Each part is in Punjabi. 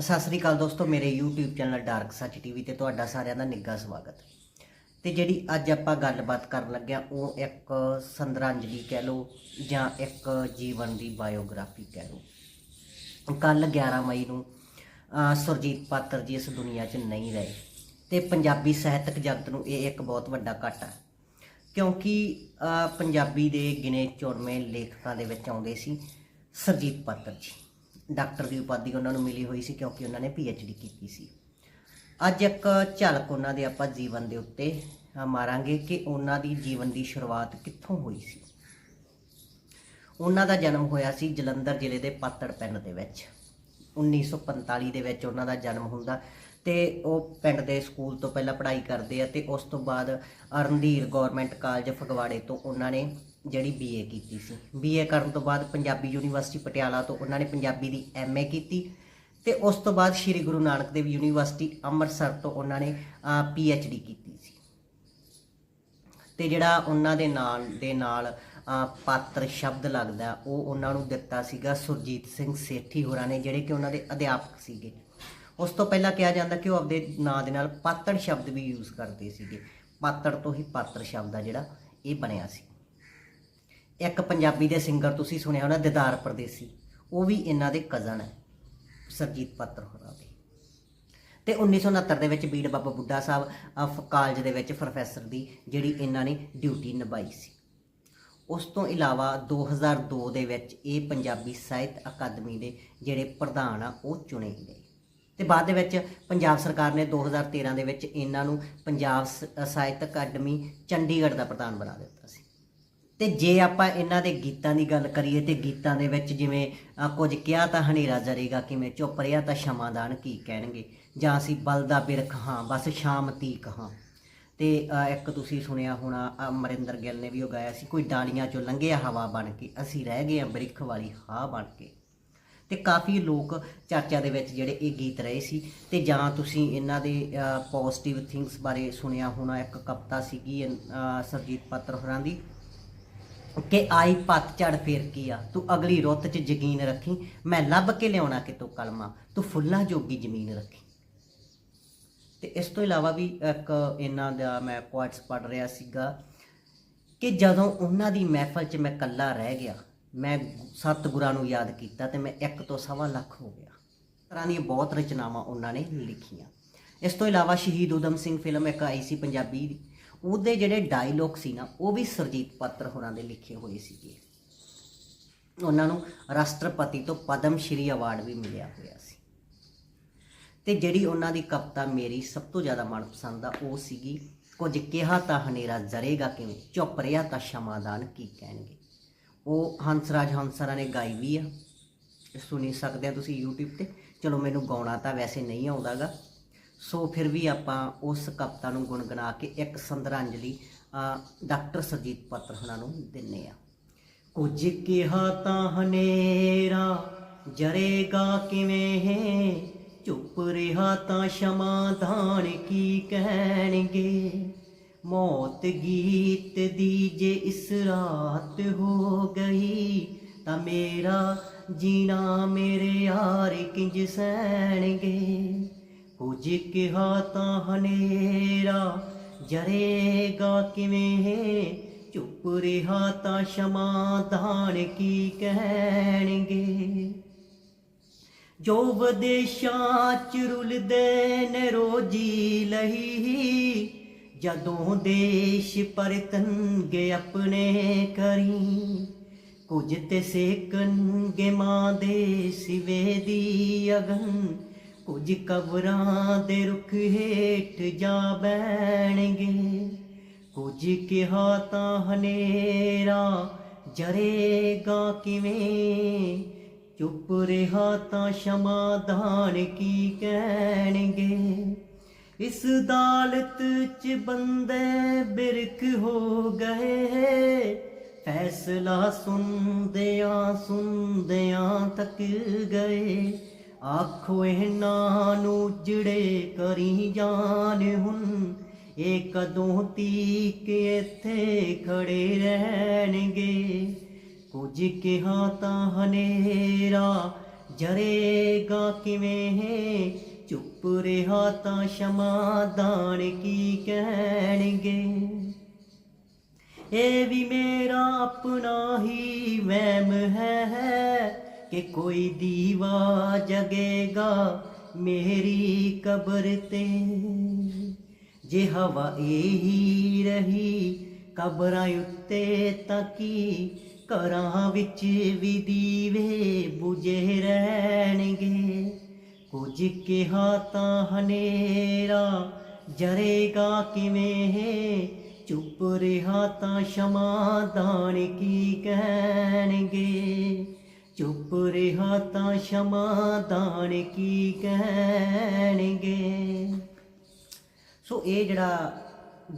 ਸਤਿ ਸ੍ਰੀ ਅਕਾਲ ਦੋਸਤੋ, ਮੇਰੇ YouTube ਚੈਨਲ ਡਾਰਕ ਸੱਚ ਟੀਵੀ ਤੇ ਤੁਹਾਡਾ ਸਾਰਿਆਂ ਦਾ ਨਿੱਘਾ ਸਵਾਗਤ। ਤੇ ਜਿਹੜੀ ਅੱਜ ਆਪਾਂ ਗੱਲਬਾਤ ਕਰਨ ਲੱਗਿਆ ਉਹ ਇੱਕ ਸੰਦਰਾਂਜਲੀ ਕਹਿ ਲਓ ਜਾਂ ਇੱਕ ਜੀਵਨ ਦੀ ਬਾਇਓਗ੍ਰਾਫੀ ਕਹਿ ਲਓ। ਕੱਲ 11 ਮਈ ਨੂੰ ਸੁਰਜੀਤ ਪਾਤਰ ਜੀ ਇਸ ਦੁਨੀਆ 'ਚ ਨਹੀਂ ਰਹੇ। ਤੇ ਪੰਜਾਬੀ ਸਾਹਿਤਕ ਜਗਤ ਨੂੰ ਇਹ ਇੱਕ ਬਹੁਤ ਵੱਡਾ ਘਾਟਾ ਹੈ। ਕਿਉਂਕਿ ਪੰਜਾਬੀ ਦੇ ਗਿਣੇ ਚੁਣਵੇਂ ਲੇਖਕਾਂ ਦੇ ਵਿੱਚ ਆਉਂਦੇ ਸੀ ਸੁਰਜੀਤ ਪਾਤਰ ਜੀ। ਡਾਕਟਰ ਦੀ ਉਪਾਧੀ ਉਹਨਾਂ ਨੂੰ ਮਿਲੀ ਹੋਈ ਸੀ ਕਿਉਂਕਿ ਉਹਨਾਂ ਨੇ ਡੀ ਕੀਤੀ ਸੀ। ਅੱਜ ਇੱਕ ਝਲਕ ਉਹਨਾਂ ਦੇ ਆਪਾਂ ਜੀਵਨ ਦੇ ਉੱਤੇ ਮਾਰਾਂਗੇ ਕਿ ਉਹਨਾਂ ਦੀ ਜੀਵਨ ਦੀ ਸ਼ੁਰੂਆਤ ਕਿੱਥੋਂ ਹੋਈ ਸੀ। ਉਹਨਾਂ ਦਾ ਜਨਮ ਹੋਇਆ ਸੀ ਜਲੰਧਰ ਜ਼ਿਲ੍ਹੇ ਦੇ ਪਾਤੜ ਪਿੰਡ ਦੇ ਵਿੱਚ। 1945 ਦੇ ਵਿੱਚ ਉਹਨਾਂ ਦਾ ਜਨਮ ਹੁੰਦਾ ਤੇ ਉਹ ਪਿੰਡ ਦੇ ਸਕੂਲ ਤੋਂ ਪਹਿਲਾਂ ਪੜ੍ਹਾਈ ਕਰਦੇ ਆ ਤੇ ਉਸ ਤੋਂ ਬਾਅਦ ਅਰਨਧੀਰ ਗਵਰਨਮੈਂਟ ਕਾਲਜ ਫਗਵਾੜੇ ਤੋਂ ਉਹਨਾਂ ਨੇ ਜਿਹੜੀ ਬੀਏ ਕੀਤੀ ਸੀ। ਬੀਏ ਕਰਨ ਤੋਂ ਬਾਅਦ ਪੰਜਾਬੀ ਯੂਨੀਵਰਸਿਟੀ ਪਟਿਆਲਾ ਤੋਂ ਉਹਨਾਂ ਨੇ ਪੰਜਾਬੀ ਦੀ ਐਮਏ ਕੀਤੀ ਤੇ ਉਸ ਤੋਂ ਬਾਅਦ ਸ੍ਰੀ ਗੁਰੂ ਨਾਨਕ ਦੇਵ ਯੂਨੀਵਰਸਿਟੀ ਅੰਮ੍ਰਿਤਸਰ ਤੋਂ ਉਹਨਾਂ ਨੇ ਡੀ ਕੀਤੀ ਸੀ। ਤੇ ਜਿਹੜਾ ਉਹਨਾਂ ਦੇ ਨਾਲ ਦੇ ਨਾਲ ਪਾਤਰ ਸ਼ਬਦ ਲੱਗਦਾ, ਉਹ ਉਹਨਾਂ ਨੂੰ ਦਿੱਤਾ ਸੀਗਾ ਸੁਰਜੀਤ ਸਿੰਘ ਸੇਠੀ ਹੋਰਾਂ ਨੇ, ਜਿਹੜੇ ਕਿ ਉਹਨਾਂ ਦੇ ਅਧਿਆਪਕ ਸੀਗੇ। ਉਸ ਤੋਂ ਪਹਿਲਾਂ ਕਿਹਾ ਜਾਂਦਾ ਕਿ ਉਹ ਆਪਦੇ ਨਾਂ ਦੇ ਨਾਲ ਪਾਤੜ ਸ਼ਬਦ ਵੀ ਯੂਜ਼ ਕਰਦੇ ਸੀਗੇ। ਪਾਤੜ ਤੋਂ ਹੀ ਪਾਤਰ ਸ਼ਬਦ ਆ ਜਿਹੜਾ, ਇਹ ਬਣਿਆ ਸੀ। ਇੱਕ ਪੰਜਾਬੀ ਦੇ ਸਿੰਗਰ ਤੁਸੀਂ ਸੁਣਿਆ ਹੋਣਾ ਦਿਦਾਰ ਪਰਦੇਸੀ। ਉਹ ਵੀ ਇਹਨਾਂ ਦੇ ਕਜ਼ਨ ਹੈ ਸਰਜੀਤ ਪਾਤਰ ਹੋਰਾਂ ਦੇ। ਤੇ 1969 ਦੇ ਵਿੱਚ ਬੀੜ ਬਾਬਾ ਬੁੱਢਾ ਸਾਹਿਬ ਅਹ, ਕਾਲਜ ਦੇ ਵਿੱਚ ਪ੍ਰੋਫੈਸਰ ਦੀ ਜਿਹੜੀ ਇਹਨਾਂ ਨੇ ਡਿਊਟੀ ਨਿਭਾਈ ਸੀ। ਉਸ ਤੋਂ ਇਲਾਵਾ 2002 ਦੇ ਵਿੱਚ ਇਹ ਪੰਜਾਬੀ ਸਾਹਿਤ ਅਕਾਦਮੀ ਦੇ ਜਿਹੜੇ ਪ੍ਰਧਾਨ ਆ ਉਹ ਚੁਣੇ ਗਏ। ਤੇ ਬਾਅਦ ਦੇ ਵਿੱਚ ਪੰਜਾਬ ਸਰਕਾਰ ਨੇ 2013 ਦੇ ਵਿੱਚ ਇਹਨਾਂ ਨੂੰ ਪੰਜਾਬ ਸ- ਸਾਹਿਤ ਅਕਾਦਮੀ ਚੰਡੀਗੜ੍ਹ ਦਾ ਪ੍ਰਧਾਨ ਬਣਾ ਦਿੱਤਾ ਸੀ। ਤੇ ਜੇ ਆਪਾਂ ਇਹਨਾਂ ਦੇ ਗੀਤਾਂ ਦੀ ਗੱਲ ਕਰੀਏ ਤੇ ਗੀਤਾਂ ਦੇ ਵਿੱਚ ਜਿਵੇਂ ਕੁਝ ਕਿਹਾ ਤਾਂ ਹਨੇਰਾ ਜ਼ਰੇਗਾ ਕਿਵੇਂ ਚੁੱਪ ਰਿਹਾ ਤਾਂ ਸ਼ਮਾਦਾਨ ਕੀ ਕਹਿਣਗੇ? ਜਾਂ ਅਸੀਂ ਬਲਦਾ ਬਿਰਖ ਹਾਂ ਬਸ ਸ਼ਾਮ ਤੀਕ ਹਾਂ ਤੇ ਇੱਕ ਤੁਸੀਂ ਸੁਣਿਆ ਹੋਣਾ ਅਮਰਿੰਦਰ ਗਿੱਲ ਨੇ ਵੀ ਉਹ ਗਾਇਆ ਸੀ ਕੋਈ ਡਾਲੀਆਂ ਚੋਂ ਲੰਘਿਆ ਹਵਾ ਬਣ ਕੇ ਅਸੀਂ ਰਹਿ ਗਏ ਹਾਂ ਬ੍ਰਿਖ ਵਾਲੀ ਹਾਂ ਬਣ ਕੇ। ਤੇ ਕਾਫੀ ਲੋਕ ਚਰਚਾ ਦੇ ਵਿੱਚ ਜਿਹੜੇ ਇਹ ਗੀਤ ਰਹੇ ਸੀ ਤੇ ਜਾਂ ਤੁਸੀਂ ਇਹਨਾਂ ਦੇ ਪੋਜ਼ਿਟਿਵ ਥਿੰਗਸ ਬਾਰੇ ਸੁਣਿਆ ਹੋਣਾ ਇੱਕ ਕਵਿਤਾ ਸੀਗੀ ਅ, ਸਰਜੀਤ ਪਾਤਰ ਹੋਰਾਂ ਦੀ? ਕਿ ਆਈ ਪੱਤਝੜ ਫੇਰ ਕੀ ਆ? ਤੂੰ ਅਗਲੀ ਰੁੱਤ 'ਚ ਯਕੀਨ ਰੱਖੀ, ਮੈਂ ਲੱਭ ਕੇ ਲਿਆਉਣਾ ਕਿਤੋਂ ਕਲਮਾ? ਤੂੰ ਫੁੱਲਾਂ ਜੋਗੀ ਜ਼ਮੀਨ ਰੱਖੀ। ਤੇ ਇਸ ਤੋਂ ਇਲਾਵਾ ਵੀ ਇੱਕ ਇਹਨਾਂ ਦਾ ਮੈਂ ਕੁਆਟਸ ਪੜ ਰਿਹਾ ਸੀਗਾ ਕਿ ਜਦੋਂ ਉਹਨਾਂ ਦੀ ਮਹਿਫਲ 'ਚ ਮੈਂ ਇਕੱਲਾ ਰਹਿ ਗਿਆ, ਮੈਂ ਸੱਤ ਗੁਰਾਂ ਨੂੰ ਯਾਦ ਕੀਤਾ ਤੇ ਮੈਂ ਇੱਕ ਤੋਂ ਸਵਾ ਲੱਖ ਹੋ ਗਿਆ। ਤਰ੍ਹਾਂ ਦੀਆਂ ਬਹੁਤ ਰਚਨਾਵਾਂ ਉਹਨਾਂ ਨੇ ਲਿਖੀਆਂ। ਇਸ ਤੋਂ ਇਲਾਵਾ ਸ਼ਹੀਦ ਉਦਮ ਸਿੰਘ ਫਿਲਮ ਇੱਕ ਆਈ ਸੀ ਪੰਜਾਬੀ ਦੀ। ਉਹਦੇ ਜਿਹੜੇ ਡਾਇਲੋਗ ਸੀ ਨਾ, ਉਹ ਵੀ ਸਰਜੀਤ ਪਾਤਰ ਹੋਰਾਂ ਦੇ ਲਿਖੇ ਹੋਏ ਸੀਗੇ। ਉਹਨਾਂ ਨੂੰ ਰਾਸ਼ਟਰਪਤੀ ਤੋਂ ਪਦਮ ਸ਼੍ਰੀ ਅਵਾਰਡ ਵੀ ਮਿਲਿਆ ਹੋਇਆ ਸੀ। ਤੇ ਜਿਹੜੀ ਉਹਨਾਂ ਦੀ ਕਵਿਤਾ ਮੇਰੀ ਸਭ ਤੋਂ ਜ਼ਿਆਦਾ ਮਨਪਸੰਦ ਆ, ਉਹ ਸੀਗੀ, ਕੁਝ ਕਿਹਾ ਤਾਂ ਹਨੇਰਾ ਜ਼ਰੇਗਾ ਕਿਵੇਂ ਚੁੱਪ ਰਿਹਾ ਤਾਂ ਸ਼ਮਾਦਾਨ ਕੀ ਕਹਿਣਗੇ? ਉਹ ਹੰਸਰਾਜ ਹੰਸਰਾ ਨੇ ਗਾਈ ਵੀ ਆ। ਸੁਣੀ ਸਕਦੇ ਆ ਤੁਸੀਂ YouTube ਤੇ? ਚਲੋ ਮੈਨੂੰ ਗਾਉਣਾ ਤਾਂ ਵੈਸੇ ਨਹੀਂ ਆਉਂਦਾਗਾ। ਸੋ ਫਿਰ ਵੀ ਆਪਾਂ ਉਸ ਕਵਿਤਾ ਨੂੰ ਗੁੰਗੁਣਾ ਕੇ ਇੱਕ ਸੰਦਰਾਂਜਲੀ ਡਾਕਟਰ ਸਰਜੀਤ ਪੱਤਰ ਹੁਣਾਂ ਨੂੰ ਦਿੰਨੇ ਆ। ਕੁਝ ਕਿਹਾ ਤਾਂ ਹਨੇਰਾ, ਜਰੇਗਾ ਕਿਵੇਂ? ਚੁੱਪ ਰਿਹਾ ਤਾਂ ਸ਼ਮਾਦਾਨ ਕੀ ਕਹਿਣਗੇ? ਮੌਤ ਗੀਤ ਦੀ ਜੇ ਇਸ ਰਾਤ ਹੋ ਗਈ, ਤਾਂ ਮੇਰਾ ਜੀਣਾ ਮੇਰੇ ਯਾਰ ਕਿੰਜ ਸਹਿਣਗੇ? ਕੁਝ ਕਿਹਾ ਤਾਂ ਹਨੇਰਾ, ਜਰੇਗਾ ਕਿਵੇਂ? ਚੁੱਪ ਰਿਹਾ ਤਾਂ ਸ਼ਮਾਦਾਨ ਕੀ ਕਹਿਣਗੇ? ਜੋ ਵਿਦੇਸ਼ਾਂ ਚ ਰੁਲਦੇ ਨੇ ਰੋਜੀ ਲਈ, ਜਦੋਂ ਦੇਸ਼ ਪਰਤਨਗੇ ਆਪਣੇ ਕਰੀ, ਕੁਝ ਤੇ ਸੇਕਣਗੇ ਮਾਂ ਦੇ ਸਿਵੇ ਦੀ ਅਗਨ ਕੁਝ ਕਬਰਾਂ ਦੇ ਰੁੱਖ ਹੇਠ ਜਾ ਬੈਣਗੇ ਕੁਝ ਕਿਹਾ ਤਾਂ ਹਨੇਰਾ ਜਰੇਗਾ ਕਿਵੇਂ? ਚੁੱਪ ਰਿਹਾ ਤਾਂ ਸ਼ਮਾਦਾਨ ਕੀ ਕਹਿਣਗੇ? ਇਸ ਦਾਲਤ ਚ ਬੰਦੇ ਬਿਰਖ ਹੋ ਗਏ। ਫੈਸਲਾ ਸੁਣਦਿਆਂ ਸੁਣਦਿਆਂ ਤੱਕ ਗਏ। ਆਖੋ ਇਹਨਾਂ ਨੂੰ ਜੜੇ ਕਰੀ ਜਾਨ ਹੁਣ ਇਹ ਕਦੋਂ ਤੀਕ ਇੱਥੇ ਖੜੇ ਰਹਿਣਗੇ ਕੁਝ ਕਿਹਾ ਤਾਂ ਹਨੇਰਾ ਜਰੇਗਾ ਕਿਵੇਂ ਚੁੱਪ ਰਿਹਾ ਤਾਂ ਸ਼ਮਾ ਦਾਨ ਕੀ ਕਹਿਣਗੇ ਇਹ ਵੀ ਮੇਰਾ ਆਪਣਾ ਹੀ ਵਹਿਮ ਹੈ ਕਿ ਕੋਈ ਦੀਵਾ ਜਗੇਗਾ ਮੇਰੀ ਕਬਰ ਤੇ ਜੇ ਹਵਾ ਇਹੀ ਰਹੀ ਕਬਰਾਂ ਉੱਤੇ ਤਾਂ ਕੀ ਘਰਾਂ ਵਿੱਚ ਵੀ ਦੀਵੇ ਬੁਝੇ ਰਹਿਣਗੇ ਕੁਝ ਕਿਹਾ ਤਾਂ ਹਨੇਰਾ ਜਰੇਗਾ ਕਿਵੇਂ ਚੁੱਪ ਰਿਹਾ ਤਾਂ ਸ਼ਮਾ ਦਾਨ ਕੀ ਕਹਿਣਗੇ ਚੁੱਪ ਰਿਹਾ ਤਾਂ ਸ਼ਮਾ ਦਾਣ ਕੀ ਕਹਿਣਗੇ? ਸੋ ਇਹ ਜਿਹੜਾ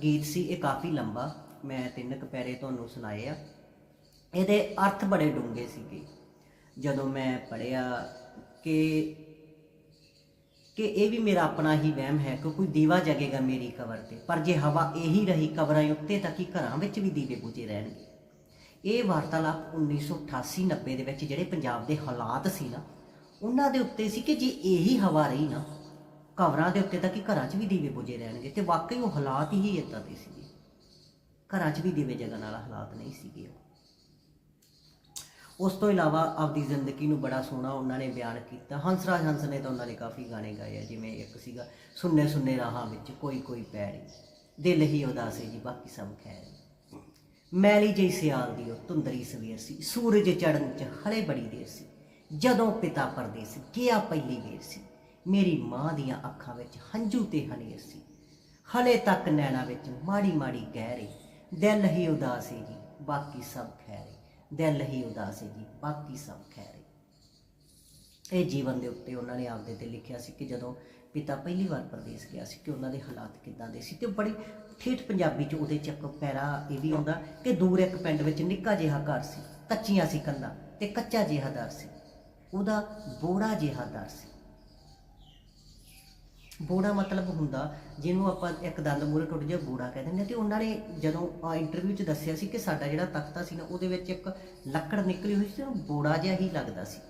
ਗੀਤ ਸੀ, ਇਹ ਕਾਫੀ ਲੰਬਾ। ਮੈਂ ਤਿੰਨ ਕੁ ਤੁਹਾਨੂੰ ਸੁਣਾਏ ਆ। ਇਹਦੇ ਅਰਥ ਬੜੇ ਡੂੰਘੇ ਸੀਗੇ। ਜਦੋਂ ਮੈਂ ਪੜਿਆ ਕਿ ਕਿ ਇਹ ਵੀ ਮੇਰਾ ਆਪਣਾ ਹੀ ਵਹਿਮ ਹੈ ਕਿ ਕੋਈ ਦੀਵਾ ਜਗੇਗਾ ਮੇਰੀ ਕਬਰ ਤੇ। ਪਰ ਜੇ ਹਵਾ ਇਹੀ ਰਹੀ ਕਬਰਾਂ ਉੱਤੇ, ਤਾਂ ਕਿ ਘਰਾਂ ਵਿੱਚ ਵੀ ਦੀਵੇ ਬੁਝੇ ਰਹਿਣਗੇ? ਇਹ ਵਾਰਤਾਲਾਪ 1988 90 ਦੇ ਵਿੱਚ ਜਿਹੜੇ ਪੰਜਾਬ ਦੇ ਹਾਲਾਤ ਸੀ ਨਾ, ਉਹਨਾਂ ਦੇ ਉੱਤੇ ਸੀ ਕਿ ਜੇ ਇਹੀ ਹਵਾ ਰਹੀ ਨਾ, ਕਬਰਾਂ ਦੇ ਉੱਤੇ ਤਾਂ ਕਿ ਘਰਾਂ 'ਚ ਵੀ ਦੀਵੇ ਬੁਝੇ ਰਹਿਣਗੇ ਤੇ ਵਾਕਈ ਉਹ ਹਾਲਾਤ ਹੀ ਇਦਾਂ ਦੇ ਸੀਗੇ। ਘਰਾਂ 'ਚ ਵੀ ਦੀਵੇ ਜਗਣ ਵਾਲਾ ਹਾਲਾਤ ਨਹੀਂ ਸੀਗੇ ਉਹ। ਉਸ ਤੋਂ ਇਲਾਵਾ ਆਪਦੀ ਜ਼ਿੰਦਗੀ ਨੂੰ ਬੜਾ ਸੋਹਣਾ ਉਹਨਾਂ ਨੇ ਬਿਆਨ ਕੀਤਾ। ਹੰਸਰਾਜ ਹੰਸ ਨੇ ਤਾਂ ਉਹਨਾਂ ਦੇ ਕਾਫੀ ਗਾਣੇ ਗਾਏ ਆ, ਜਿਵੇਂ ਇੱਕ ਸੀਗਾ, ਸੁੰਨੇ ਸੁੰਨੇ ਰਾਹਾਂ ਵਿੱਚ ਕੋਈ ਕੋਈ ਪੈੜੀ। ਦਿਲ ਹੀ ਉਦਾਸੇ ਜੀ, ਬਾਕੀ ਸਭ ਖੈਰ। ਮੈਲੀ ਜਿਹੀ ਸਿਆਲ ਦੀ ਉਹ ਧੁੰਦਰੀ ਸਵੇਰ ਸੀ। ਸੂਰਜ ਚੜਨ ਚ ਹਲੇ ਬੜੀ ਦੇਰ ਸੀ। ਜਦੋਂ ਪਿਤਾ ਪਰਦੇਸ ਗਿਆ ਪਹਿਲੀ ਵੇਰ ਸੀ। ਮੇਰੀ ਮਾਂ ਦੀਆਂ ਅੱਖਾਂ ਵਿੱਚ ਹੰਝੂ ਤੇ ਹਨੇਰ ਸੀ। ਹਲੇ ਤੱਕ ਨੈਣਾ ਵਿੱਚ ਮਾੜੀ ਮਾੜੀ ਗਹਿਰੇ ਦਿਲ ਹੀ ਉਦਾਸ ਹੈ ਜੀ, ਬਾਕੀ ਸਭ ਖੈਰੇ ਦਿਲ ਹੀ ਉਦਾਸ ਹੈ ਜੀ, ਬਾਕੀ ਸਭ ਖੈਰੇ ਇਹ ਜੀਵਨ ਦੇ ਉੱਤੇ ਉਹਨਾਂ ਨੇ ਆਪਦੇ ਤੇ ਲਿਖਿਆ ਸੀ ਕਿ ਜਦੋਂ ਪਿਤਾ ਪਹਿਲੀ ਵਾਰ ਪਰਦੇਸ਼ ਗਿਆ ਸੀ ਕਿ ਉਹਨਾਂ ਦੇ ਹਾਲਾਤ ਕਿੱਦਾਂ ਦੇ ਸੀ ਤੇ ਬੜੀ ਠੇਠ ਪੰਜਾਬੀ ਚ ਉਹਦੇ ਚ ਇੱਕ ਪੈਰਾ ਇਹ ਵੀ ਆਉਂਦਾ ਕਿ ਦੂਰ ਇੱਕ ਪਿੰਡ ਵਿੱਚ ਨਿੱਕਾ ਜਿਹਾ ਘਰ ਸੀ, ਕੱਚੀਆਂ ਸੀ ਕੰਧਾਂ ਤੇ ਕੱਚਾ ਜਿਹਾ ਦਰ ਸੀ। ਉਹਦਾ ਬੋੜਾ ਜਿਹਾ ਦਰ ਸੀ। ਬੋੜਾ ਮਤਲਬ ਹੁੰਦਾ ਜਿਹਨੂੰ ਆਪਾਂ ਇੱਕ ਦੰਦ ਮੂਰੇ ਟੁੱਟ ਜਾ ਬੋੜਾ ਕਹਿ ਦਿੰਦੇ ਆ ਤੇ ਉਹਨਾਂ ਨੇ ਜਦੋਂ ਇੰਟਰਵਿਊ 'ਚ ਦੱਸਿਆ ਸੀ ਕਿ ਸਾਡਾ ਜਿਹੜਾ ਤਖਤਾ ਸੀ ਨਾ, ਉਹਦੇ ਵਿੱਚ ਇੱਕ ਲੱਕੜ ਨਿਕਲੀ ਹੋਈ ਸੀ ਤੇ ਬੋੜਾ ਜਿਹਾ ਹੀ ਲੱਗਦਾ ਸੀ।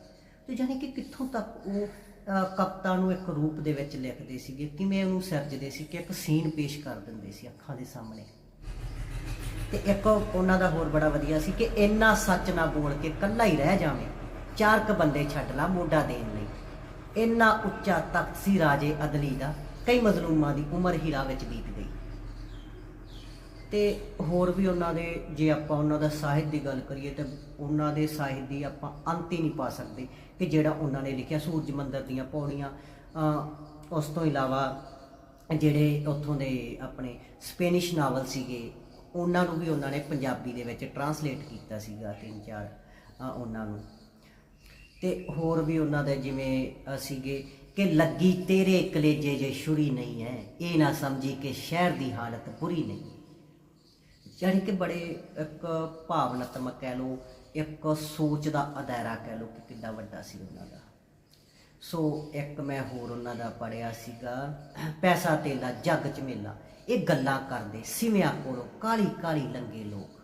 ਤੇ ਜਾਨੀ ਕਿ ਕਿੱਥੋਂ ਤੱਕ ਉਹ ਕਵਿਤਾ ਨੂੰ ਇੱਕ ਰੂਪ ਦੇ ਵਿੱਚ ਲਿਖਦੇ ਸੀਗੇ ਕਿਵੇਂ ਉਹਨੂੰ ਸਿਰਜਦੇ ਸੀ ਕਿ ਇੱਕ ਸੀਨ ਪੇਸ਼ ਕਰ ਦਿੰਦੇ ਸੀ ਅੱਖਾਂ ਦੇ ਸਾਹਮਣੇ। ਤੇ ਇੱਕ ਉਹਨਾਂ ਦਾ ਹੋਰ ਬੜਾ ਵਧੀਆ ਸੀ ਕਿ ਇੰਨਾ ਸੱਚ ਨਾ ਬੋਲ ਕੇ ਕੱਲਾ ਹੀ ਰਹਿ ਜਾਵੇਂ, ਚਾਰ ਕ ਬੰਦੇ ਛੱਡ ਲਾ ਮੋਢਾ ਦੇਣ ਲਈ। ਇੰਨਾ ਉੱਚਾ ਤਖਤ ਸੀ ਰਾਜੇ ਅਦਲੀ ਦਾ, ਕਈ ਮਜ਼ਲੂਮਾਂ ਦੀ ਉਮਰ ਹੀਰਾ ਵਿੱਚ ਬੀਤ ਗਈ। ਤੇ ਹੋਰ ਵੀ ਉਹਨਾਂ ਦੇ, ਜੇ ਆਪਾਂ ਉਹਨਾਂ ਦਾ ਸਾਹਿਤ ਦੀ ਗੱਲ ਕਰੀਏ ਤਾਂ ਉਹਨਾਂ ਦੇ ਸਾਹਿਤ ਦੀ ਆਪਾਂ ਅੰਤ ਹੀ ਨਹੀਂ ਪਾ ਸਕਦੇ ਕਿ ਜਿਹੜਾ ਉਹਨਾਂ ਨੇ ਲਿਖਿਆ ਸੂਰਜ ਮੰਦਰ ਦੀਆਂ ਪੌੜੀਆਂ। ਉਸ ਤੋਂ ਇਲਾਵਾ ਜਿਹੜੇ ਉੱਥੋਂ ਦੇ ਆਪਣੇ ਸਪੈਨਿਸ਼ ਨਾਵਲ ਸੀਗੇ, ਉਹਨਾਂ ਨੂੰ ਵੀ ਉਹਨਾਂ ਨੇ ਪੰਜਾਬੀ ਦੇ ਵਿੱਚ ਟਰਾਂਸਲੇਟ ਕੀਤਾ ਸੀਗਾ ਤਿੰਨ ਚਾਰ ਉਹਨਾਂ ਨੂੰ। ਤੇ ਹੋਰ ਵੀ ਉਹਨਾਂ ਦੇ ਜਿਵੇਂ ਸੀਗੇ ਕਿ ਲੱਗੀ ਤੇਰੇ ਕਲੇਜੇ ਜੇ ਛੁਰੀ ਨਹੀਂ ਹੈ ਇਹ ਨਾ ਸਮਝੀ ਕਿ ਸ਼ਹਿਰ ਦੀ ਹਾਲਤ ਬੁਰੀ ਨਹੀਂ ਹੈ ਜਾਣੀ ਕਿ ਬੜੇ ਇੱਕ ਭਾਵਨਾਤਮਕ ਕਹਿ ਲੋ ਇੱਕ ਸੋਚ ਦਾ ਅਦਾਇਰਾ ਕਹਿ ਲਓ ਕਿ ਕਿੰਨਾ ਵੱਡਾ ਸੀ ਉਹਨਾਂ ਦਾ। ਸੋ ਇੱਕ ਮੈਂ ਹੋਰ ਉਹਨਾਂ ਦਾ ਪੜਿਆ ਸੀਗਾ, ਪੈਸਾ ਤੇਲਾ, ਜੱਗ ਚ ਮੇਲਾ। ਇਹ ਗੱਲਾਂ ਕਰਦੇ, ਸਿਵਿਆਂ ਕੋਲੋਂ ਕਾਲੀ ਕਾਲੀ ਲੰਗੇ ਲੋਕ।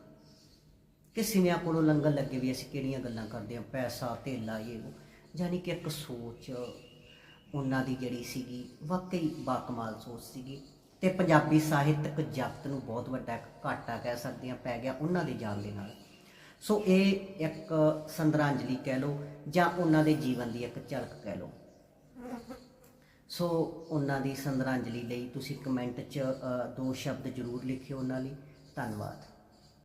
ਕਿ ਸਿਵਿਆਂ ਕੋਲੋਂ ਲੰਗਰ ਲੱਗੇ ਵੀ ਅਸੀਂ ਕਿਹੜੀਆਂ ਗੱਲਾਂ ਕਰਦੇ ਹਾਂ, ਪੈਸਾ ਧੇਲਾ ਇਹ ਉਹ। ਯਾਨੀ ਕਿ ਇੱਕ ਸੋਚ ਉਹਨਾਂ ਦੀ ਜਿਹੜੀ ਸੀਗੀ, ਵਾਕਈ ਬਾਕਮਾਲ ਸੋਚ ਸੀਗੀ। ਤੇ ਪੰਜਾਬੀ ਸਾਹਿਤਕ ਜਗਤ ਨੂੰ ਬਹੁਤ ਵੱਡਾ ਘਾਟਾ ਕਹਿ ਸਕਦੇ ਹਾਂ, ਪੈ ਗਿਆ ਉਹਨਾਂ ਦੇ ਜਾਣ ਦੇ ਨਾਲ। ਸੋ ਇਹ ਇੱਕ ਸੰਦਰਾਂਜਲੀ ਕਹਿ ਲਓ ਜਾਂ ਉਹਨਾਂ ਦੇ ਜੀਵਨ ਦੀ ਇੱਕ ਝਲਕ ਕਹਿ ਲਓ। ਸੋ ਉਹਨਾਂ ਦੀ ਸੰਦਰਾਂਜਲੀ ਲਈ ਤੁਸੀਂ ਕਮੈਂਟ 'ਚ ਦੋ ਸ਼ਬਦ ਜ਼ਰੂਰ ਲਿਖਿਓ ਉਹਨਾਂ ਲਈ। ਧੰਨਵਾਦ।